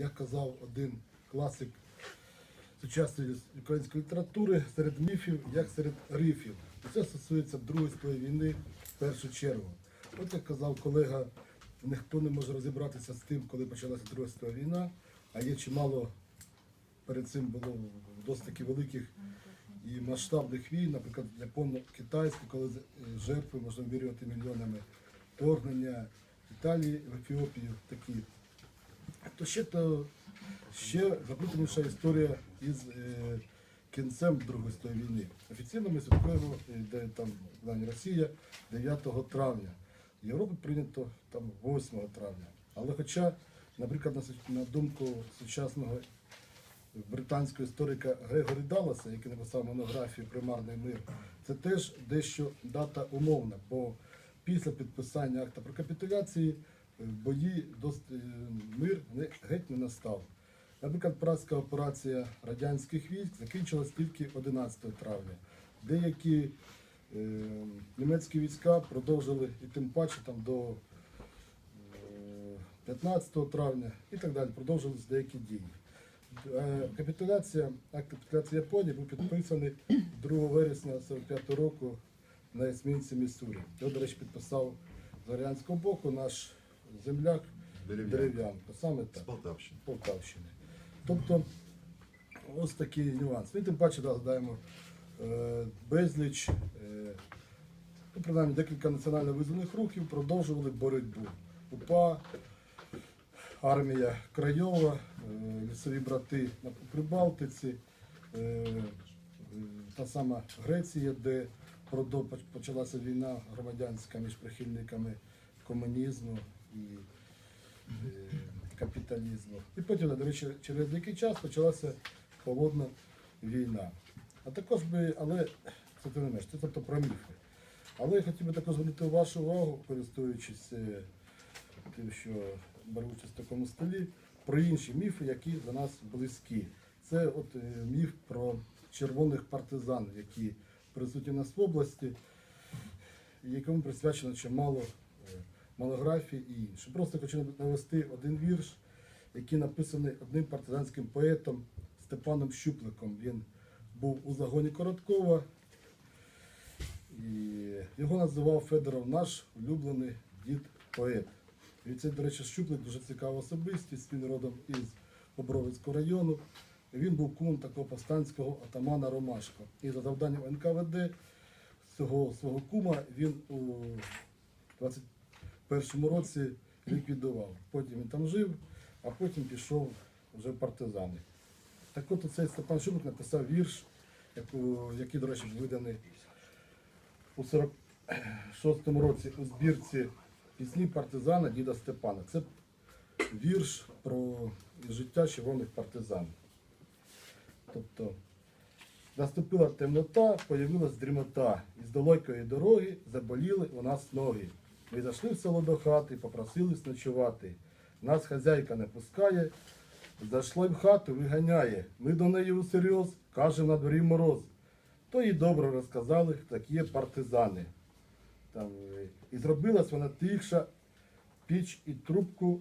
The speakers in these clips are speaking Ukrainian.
як казав один класик сучасної української літератури, серед міфів, як серед рифів. Це стосується Другої світової війни в першу чергу. От як казав колега, ніхто не може розібратися з тим, коли почалася Друга світова війна, а є чимало перед цим було досить таки великих і масштабних війн, наприклад, японо-китайські, коли е, жертви можна вимірювати мільйонами вторгнення Італії в Ефіопію такі. То ще то ще заплутаніша історія із е, кінцем Другої світової війни. Офіційно ми святкуємо, е, де там знає Росія 9 травня. В Європі прийнято там 8 травня. Але хоча, наприклад, на, на думку сучасного британського історика Грегорі Далласа, який написав монографію Примарний мир, це теж дещо дата умовна, бо після підписання акта про капітуляції бої е, мир геть не настав. Наприклад, празька операція радянських військ закінчилась тільки 11 травня. Деякі е, німецькі війська продовжили і тим паче там до е, 15 травня і так далі. Продовжились деякі дії. Е, Капітуляція, акт капітуляції Японії був підписаний 2 вересня 45 року на есмінці Міссурі. Його, до речі, підписав з Оріанського боку наш земляк Дерев'янко. Дерев'янко. Саме З так. Полтавщини. Полтавщини. Тобто ось такий нюанс. І тим паче да, згадаємо е, безліч, е, ну, принаймні декілька національно визвольних рухів продовжували боротьбу. УПА, армія Крайова, е, лісові брати на Прибалтиці, е, та сама Греція, де почалася війна громадянська між прихильниками комунізму і е, капіталізму. І потім, до речі, через деякий час почалася холодна війна. А також би, але це ти не менш, це тобто про міфи. Але я хотів би також звернути вашу увагу, користуючись е, тим, що беру участь в такому столі, про інші міфи, які за нас близькі. Це от е, міф про червоних партизан, які присутні у нас в області, якому присвячено чимало монографій і інше. Просто хочу навести один вірш, який написаний одним партизанським поетом Степаном Щупликом. Він був у загоні Короткова. І його називав Федоров наш улюблений дід поет. І це, до речі, Щуплик дуже цікава особистість. Він родом із Обровицького району. І Він був кум такого повстанського атамана Ромашко. І за завданням НКВД цього свого кума він у 21-му році ліквідував. Потім він там жив, а потім пішов вже в партизани. Так от цей Степан Шубик написав вірш, який, до речі, виданий у 46-му році у збірці пісні партизана діда Степана. Це вірш про життя червоних партизан. Тобто наступила темнота, появилась дрімота, і з далекої дороги заболіли у нас ноги. Ми зайшли в село до хати, попросились ночувати. Нас хазяйка не пускає, зайшла в хату, виганяє. Ми до неї усерйоз, каже на дворі мороз. То їй добре розказали, такі є партизани. Там, е, і зробилась вона тихша, піч і трубку,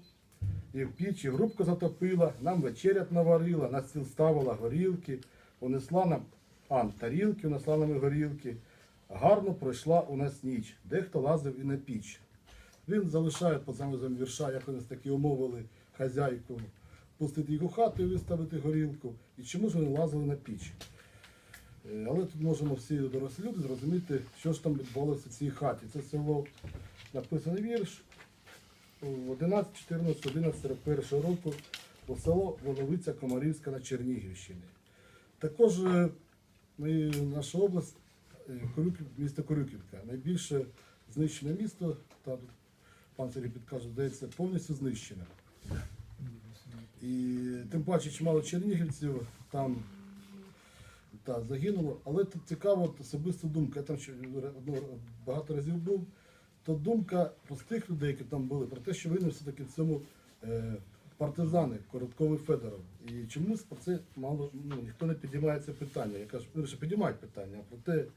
і в пічі грубку затопила, нам вечерят наварила, на стіл ставила горілки, понесла нам ан тарілки, унесла нам і горілки. Гарно пройшла у нас ніч, дехто лазив і на піч. Він залишає по замовам вірша, як вони таки умовили хазяйку пустити у хату і виставити горілку. І чому ж вони лазили на піч? Е, Але тут можемо всі дорослі люди зрозуміти, що ж там відбувалося в цій хаті. Це село написаний вірш у 11, 14, 11, 41 року у село Воловиця Комарівська на Чернігівщині. Також е, наша область, Місто Корюківка, найбільше знищене місто, та пан Сергій підкаже, здається, повністю знищене. І тим паче чимало чернігівців там та, загинуло. Але тут цікава особиста думка. Я там багато разів був. То думка простих людей, які там були, про те, що винен все-таки в цьому е, партизани Коротковий Федоров. І чомусь про це мало ну, ніхто не підіймає це питання. Я кажу, підіймають питання, а проте до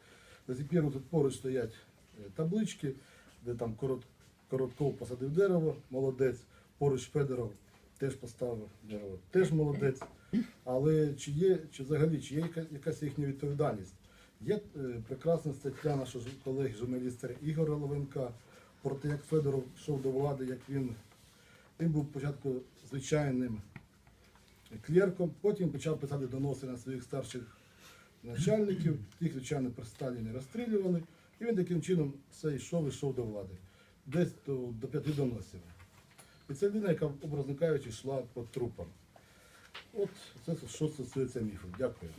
пір тут поруч стоять е, таблички, де там корот, Коротков посадив дерево, молодець, поруч Федоров теж поставив дерево. Теж молодець. Але чи є, чи взагалі, чи є якась їхня відповідальність? Є е, прекрасна стаття нашого колеги журналіста Ігоря Ловенка про те, як Федоров йшов до влади, як він, він був спочатку звичайним клерком, потім почав писати доноси на своїх старших начальників, тих, звичайно, при Сталіні розстрілювали, і він таким чином все йшов, йшов до влади. Десь до, до п'яти доносів. І це людина, яка, образно кажучи, йшла по трупам. От це що стосується міфу. Дякую.